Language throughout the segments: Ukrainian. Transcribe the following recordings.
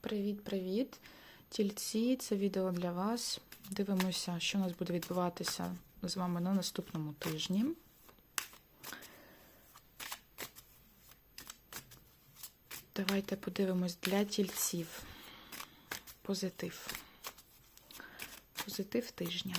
Привіт-привіт! Тільці, це відео для вас. Дивимося, що у нас буде відбуватися з вами на наступному тижні. Давайте подивимось для тільців. Позитив. Позитив тижня.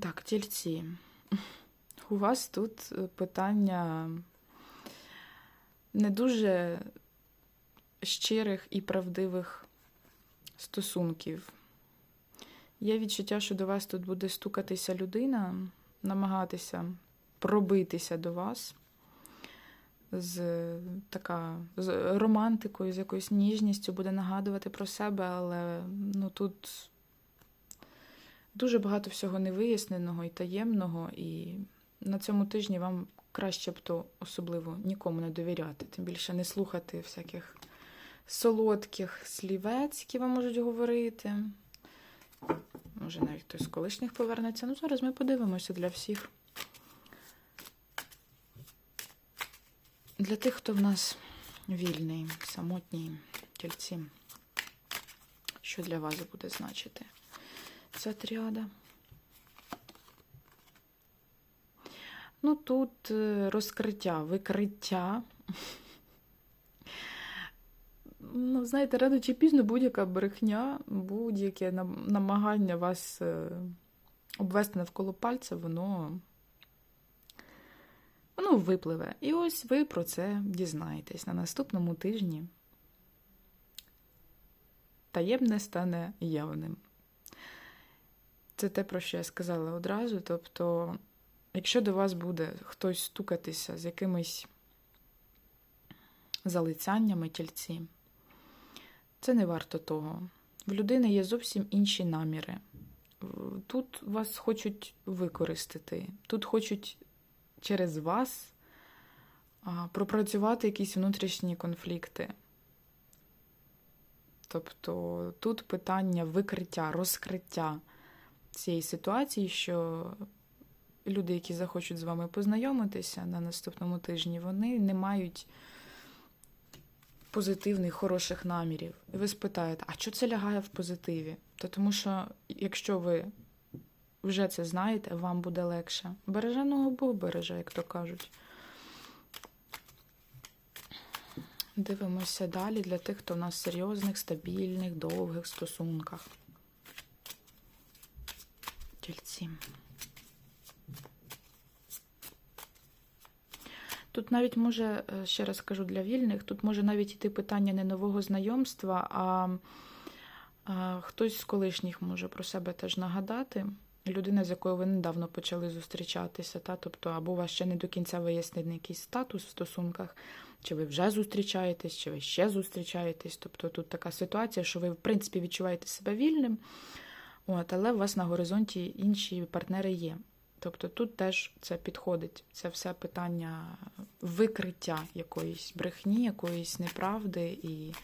Так, тільці. У вас тут е, питання не дуже щирих і правдивих стосунків. Є відчуття, що до вас тут буде стукатися людина, намагатися пробитися до вас з така з романтикою, з якоюсь ніжністю, буде нагадувати про себе, але ну тут дуже багато всього невиясненого і таємного, і на цьому тижні вам краще б то особливо нікому не довіряти, тим більше не слухати всяких солодких слівець, які вам можуть говорити. Може, навіть хтось з колишніх повернеться. Ну, зараз ми подивимося для всіх. Для тих, хто в нас вільний, самотній тільці, що для вас буде значити ця тріада? Ну, тут е, розкриття, викриття. Ну, знаєте, рано чи пізно будь-яка брехня, будь-яке намагання вас е, обвести навколо пальця, воно, воно випливе. І ось ви про це дізнаєтесь на наступному тижні. Таємне стане явним. Це те, про що я сказала одразу. Тобто, якщо до вас буде хтось стукатися з якимись залицяннями тільці, це не варто того. В людини є зовсім інші наміри. Тут вас хочуть використати, тут хочуть через вас пропрацювати якісь внутрішні конфлікти. Тобто тут питання викриття, розкриття цієї ситуації, що люди, які захочуть з вами познайомитися на наступному тижні, вони не мають позитивних, хороших намірів. І ви спитаєте, а що це лягає в позитиві? Та тому що, якщо ви вже це знаєте, вам буде легше. Береженого Бог береже, як то кажуть. Дивимося далі для тих, хто в нас серйозних, стабільних, довгих стосунках. Тільці. Тут навіть може, е, ще раз кажу для вільних, тут може навіть йти питання не нового знайомства, а, а хтось з колишніх може про себе теж нагадати. Людина, з якою ви недавно почали зустрічатися, та? тобто, або у вас ще не до кінця вияснений якийсь статус в стосунках, чи ви вже зустрічаєтесь, чи ви ще зустрічаєтесь. Тобто тут така ситуація, що ви, в принципі, відчуваєте себе вільним, от, але у вас на горизонті інші партнери є. Тобто тут теж це підходить. Це все питання викриття якоїсь брехні, якоїсь неправди і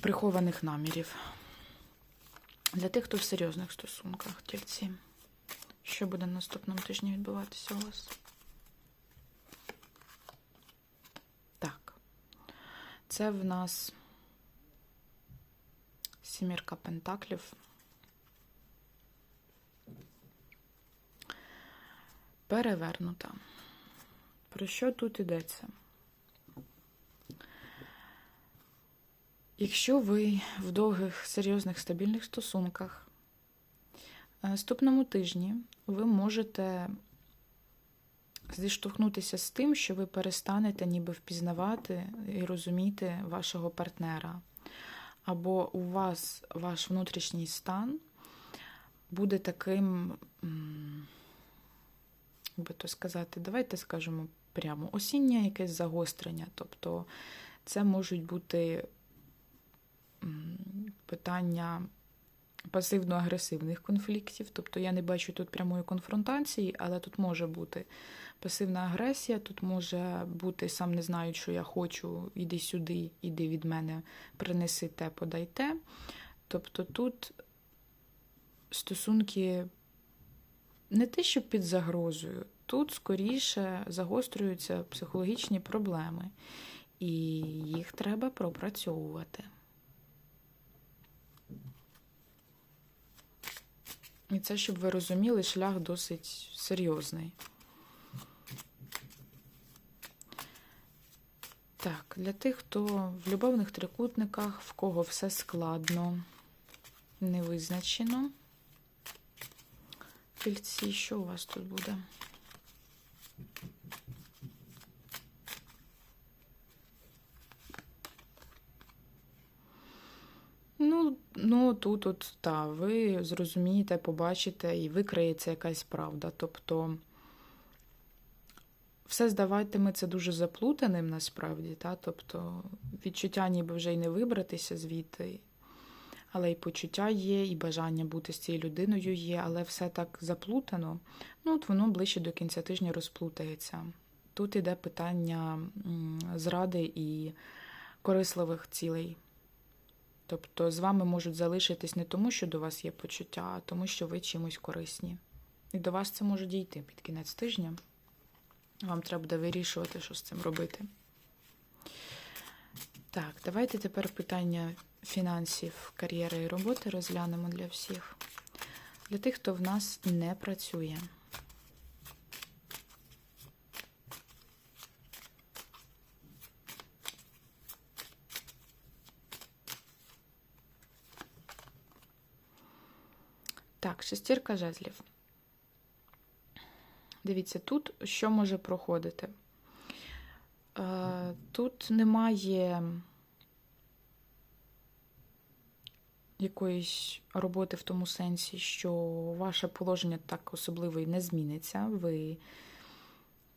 прихованих намірів. Для тих, хто в серйозних стосунках, тільці. Що буде на наступному тижні відбуватися у вас? Так. Це в нас сімірка пентаклів. Перевернута. Про що тут йдеться? Якщо ви в довгих, серйозних, стабільних стосунках, наступному тижні ви можете зіштовхнутися з тим, що ви перестанете ніби впізнавати і розуміти вашого партнера. Або у вас ваш внутрішній стан буде таким, як би то сказати, давайте скажемо прямо, осіннє якесь загострення. Тобто це можуть бути питання пасивно-агресивних конфліктів. Тобто я не бачу тут прямої конфронтації, але тут може бути пасивна агресія, тут може бути сам не знаю, що я хочу, іди сюди, іди від мене, принеси те, подай те. Тобто тут стосунки не те, що під загрозою, тут скоріше загострюються психологічні проблеми, і їх треба пропрацьовувати. І це, щоб ви розуміли, шлях досить серйозний. Так, для тих, хто в любовних трикутниках, в кого все складно, не визначено. Фільці, що у вас тут буде? Ну, тут, от, та, ви зрозумієте, побачите і викриється якась правда. Тобто все здаватиметься дуже заплутаним насправді, та? тобто відчуття ніби вже й не вибратися звідти, але і почуття є, і бажання бути з цією людиною є, але все так заплутано, ну от воно ближче до кінця тижня розплутається. Тут іде питання зради і корисливих цілей. Тобто з вами можуть залишитись не тому, що до вас є почуття, а тому, що ви чимось корисні. І до вас це може дійти під кінець тижня. Вам треба буде вирішувати, що з цим робити. Так, давайте тепер питання фінансів, кар'єри і роботи розглянемо для всіх. Для тих, хто в нас не працює. Так, шестірка жезлів. Дивіться, тут що може проходити? Е, тут немає якоїсь роботи в тому сенсі, що ваше положення так особливо і не зміниться. Ви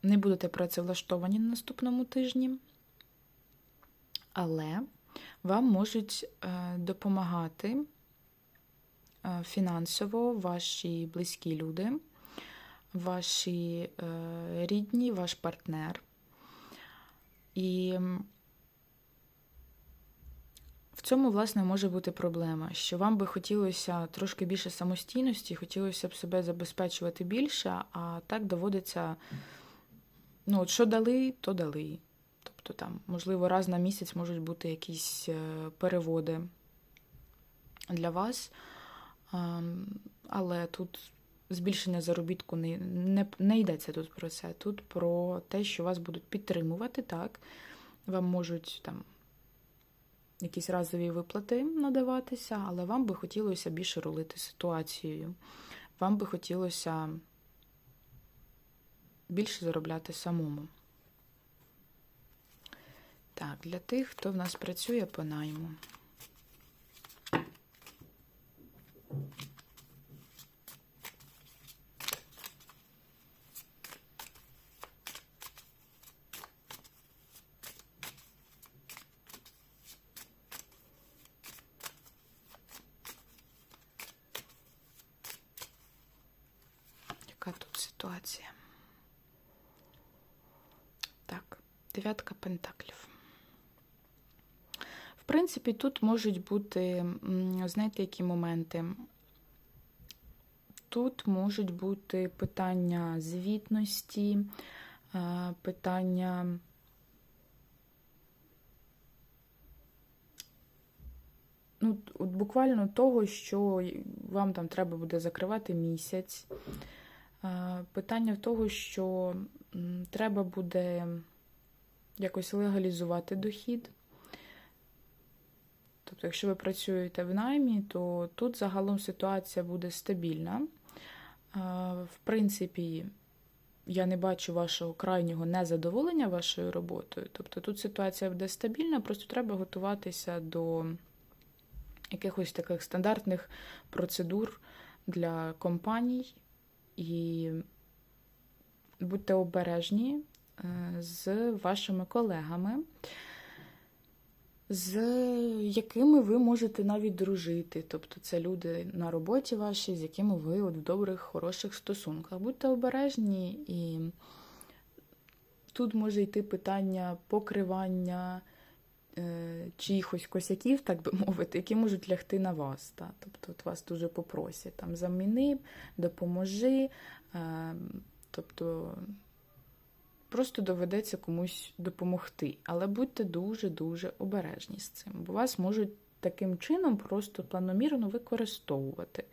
не будете працевлаштовані на наступному тижні, але вам можуть е, допомагати фінансово ваші близькі люди ваші е, рідні, ваш партнер. І в цьому, власне, може бути проблема, що вам би хотілося трошки більше самостійності, хотілося б себе забезпечувати більше, а так доводиться, ну, от що дали, то дали. Тобто, там, можливо, раз на місяць можуть бути якісь е, переводи для вас, але тут збільшення заробітку не, не, не йдеться тут про це. Тут про те, що вас будуть підтримувати, так. Вам можуть там якісь разові виплати надаватися, але вам би хотілося більше рулити ситуацією. Вам би хотілося більше заробляти самому. Так, для тих, хто в нас працює по найму. ситуація. Так, дев'ятка пентаклів. В принципі, тут можуть бути, знаєте, які моменти. Тут можуть бути питання звітності, питання. Ну, от буквально того, що вам там треба буде закривати місяць, Питання в того, що треба буде якось легалізувати дохід. Тобто, якщо ви працюєте в наймі, то тут загалом ситуація буде стабільна. В принципі, я не бачу вашого крайнього незадоволення вашою роботою. Тобто тут ситуація буде стабільна, просто треба готуватися до якихось таких стандартних процедур для компаній. І будьте обережні е, з вашими колегами. З якими ви можете навіть дружити. Тобто це люди на роботі вашій, з якими ви от в добрих, хороших стосунках. Будьте обережні, і тут може йти питання покривання е, чиїхось косяків, так би мовити, які можуть лягти на вас. Та? Тобто от вас дуже попросять там заміни, допоможи. Е, тобто просто доведеться комусь допомогти. Але будьте дуже-дуже обережні з цим, бо вас можуть таким чином просто планомірно використовувати.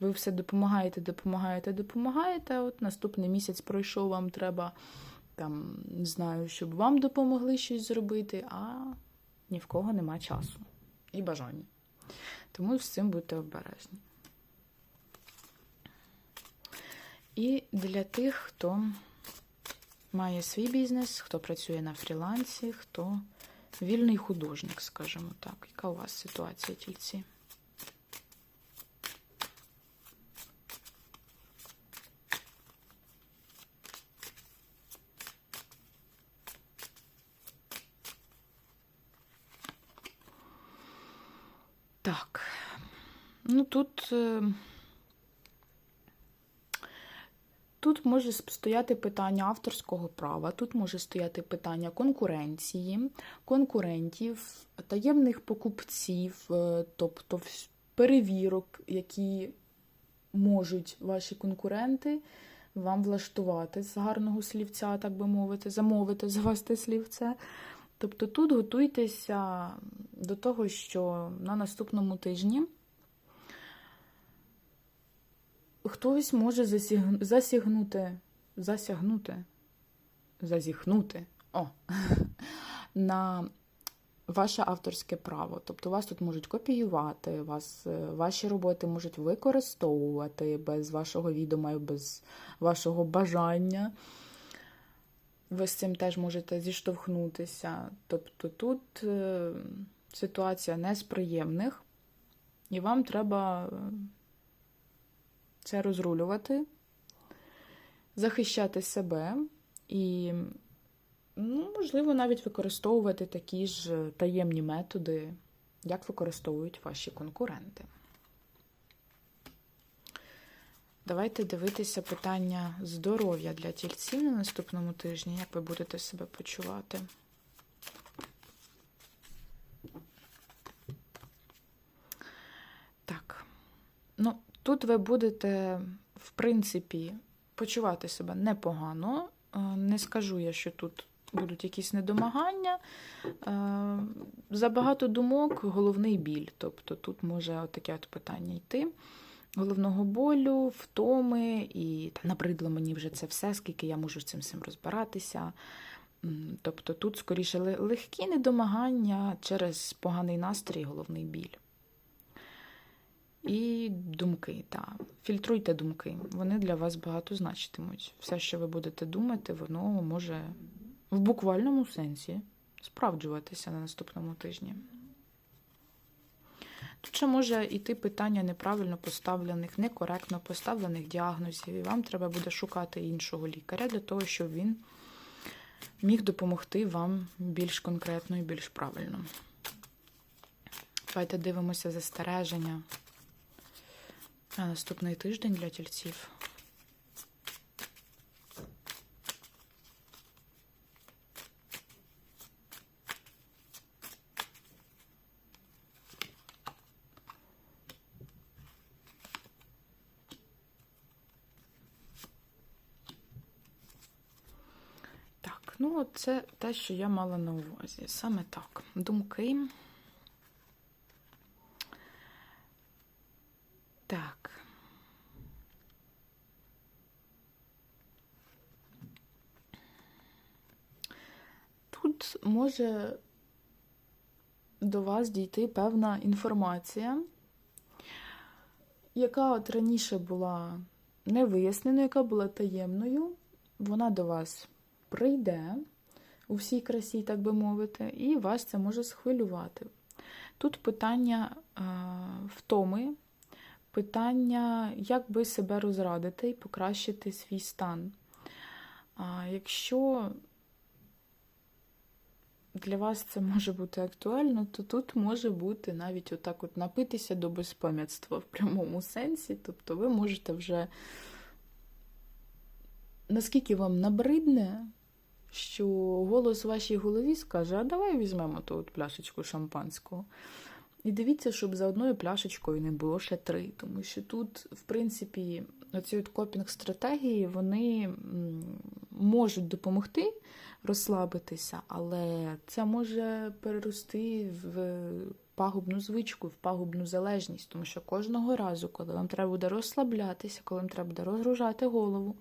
Ви все допомагаєте, допомагаєте, допомагаєте. От наступний місяць пройшов, вам треба там, не знаю, щоб вам допомогли щось зробити, а ні в кого нема часу і бажання. Тому з цим будьте обережні. І для тих, хто має свій бізнес, хто працює на фрілансі, хто вільний художник, скажімо так. Яка у вас ситуація, тільці? Так, ну тут. е, Тут може стояти питання авторського права, тут може стояти питання конкуренції, конкурентів, таємних покупців, е, тобто перевірок, які можуть ваші конкуренти вам влаштувати з гарного слівця, так би мовити, замовити за вас те слівце. Тобто тут готуйтеся до того, що на наступному тижні хтось може засіг... засігнути, засягнути, зазіхнути о, на ваше авторське право. Тобто вас тут можуть копіювати, вас, е, ваші роботи можуть використовувати без вашого відома і без вашого бажання. Ви з цим теж можете зіштовхнутися. Тобто тут е, ситуація не з приємних, і вам треба е, це розрулювати, захищати себе і, ну, можливо, навіть використовувати такі ж таємні методи, як використовують ваші конкуренти. Давайте дивитися питання здоров'я для тільців на наступному тижні. Як ви будете себе почувати? Так. Ну, тут ви будете, в принципі, почувати себе непогано. Е, Не скажу я, що тут будуть якісь недомагання. Е, Забагато думок, головний біль. Тобто тут може таке от питання йти. Головного болю, втоми, і та набридло мені вже це все, скільки я можу з цим всім розбиратися. Тобто тут, скоріше, легкі недомагання через поганий настрій, головний біль. І думки, та. Фільтруйте думки. Вони для вас багато значитимуть. Все, що ви будете думати, воно може в буквальному сенсі справджуватися на наступному тижні. Тут ще може йти питання неправильно поставлених, некоректно поставлених діагнозів, і вам треба буде шукати іншого лікаря для того, щоб він міг допомогти вам більш конкретно і більш правильно. Давайте дивимося застереження на наступний тиждень для тільців. Ну це те, що я мала на увазі. Саме так. Думки. Так. Тут може до вас дійти певна інформація, яка от раніше була не виясненою, яка була таємною. Вона до вас прийде у всій красі, так би мовити, і вас це може схвилювати. Тут питання е, втоми, питання, як би себе розрадити і покращити свій стан. Якщо для вас це може бути актуально, то тут може бути навіть отак от напитися до безпам'ятства в прямому сенсі. Тобто ви можете вже, наскільки вам набридне, що голос в вашій голові скаже, а давай візьмемо ту от пляшечку шампанського. І дивіться, щоб за одною пляшечкою не було ще три. Тому що тут, в принципі, оці от копінг-стратегії, вони можуть допомогти розслабитися, але це може перерости в пагубну звичку, в пагубну залежність, тому що кожного разу, коли вам треба буде розслаблятися, коли вам треба буде розгружати голову,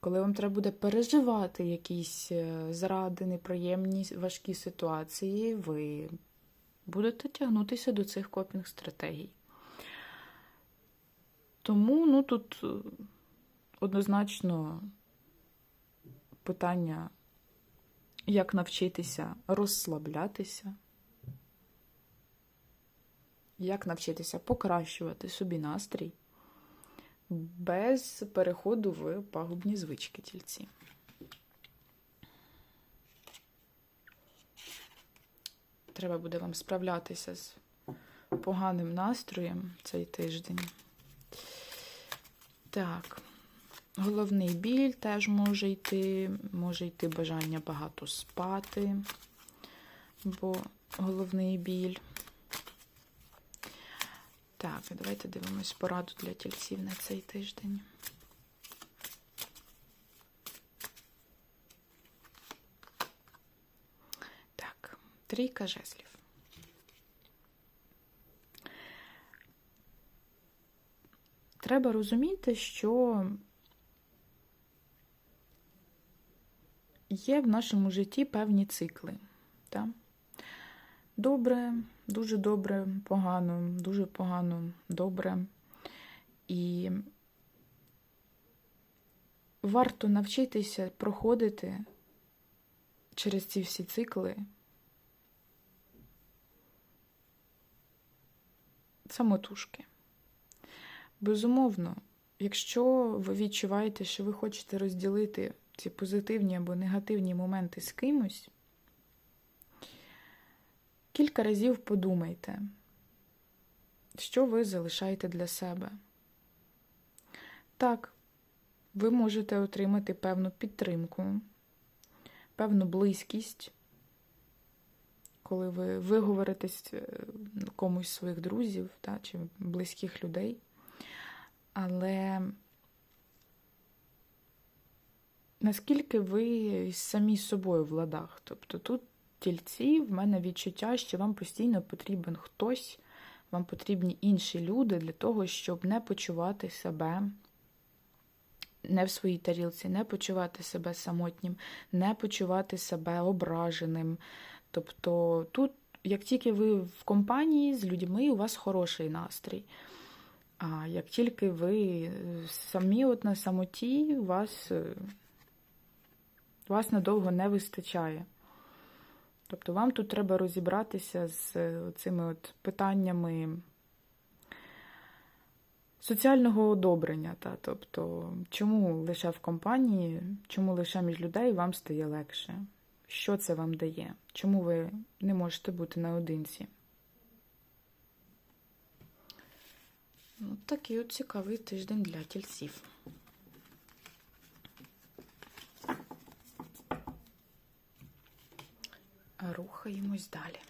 коли вам треба буде переживати якісь е, зради, неприємні важкі ситуації, ви будете тягнутися до цих копінг-стратегій. Тому ну, тут е, однозначно питання, як навчитися розслаблятися, як навчитися покращувати собі настрій без переходу в пагубні звички тільці. Треба буде вам справлятися з поганим настроєм цей тиждень. Так, головний біль теж може йти, може йти бажання багато спати, бо головний біль. Так, давайте дивимось пораду для тільців на цей тиждень. Так, трійка жезлів. Треба розуміти, що є в нашому житті певні цикли. Так? Добре, дуже добре, погано, дуже погано, добре. І варто навчитися проходити через ці всі цикли самотужки. Безумовно, якщо ви відчуваєте, що ви хочете розділити ці позитивні або негативні моменти з кимось, кілька разів подумайте, що ви залишаєте для себе. Так, ви можете отримати певну підтримку, певну близькість, коли ви виговоритесь комусь з своїх друзів та, чи близьких людей. Але наскільки ви самі з собою в ладах? Тобто тут тільці в мене відчуття, що вам постійно потрібен хтось, вам потрібні інші люди для того, щоб не почувати себе не в своїй тарілці, не почувати себе самотнім, не почувати себе ображеним. Тобто тут, як тільки ви в компанії з людьми, у вас хороший настрій. А як тільки ви самі от на самоті, вас, вас надовго не вистачає. Тобто вам тут треба розібратися з цими от питаннями соціального одобрення. Та? Тобто, чому лише в компанії, чому лише між людей вам стає легше? Що це вам дає? Чому ви не можете бути наодинці? Ну, такий от цікавий тиждень для тільців. Рухаємось далі.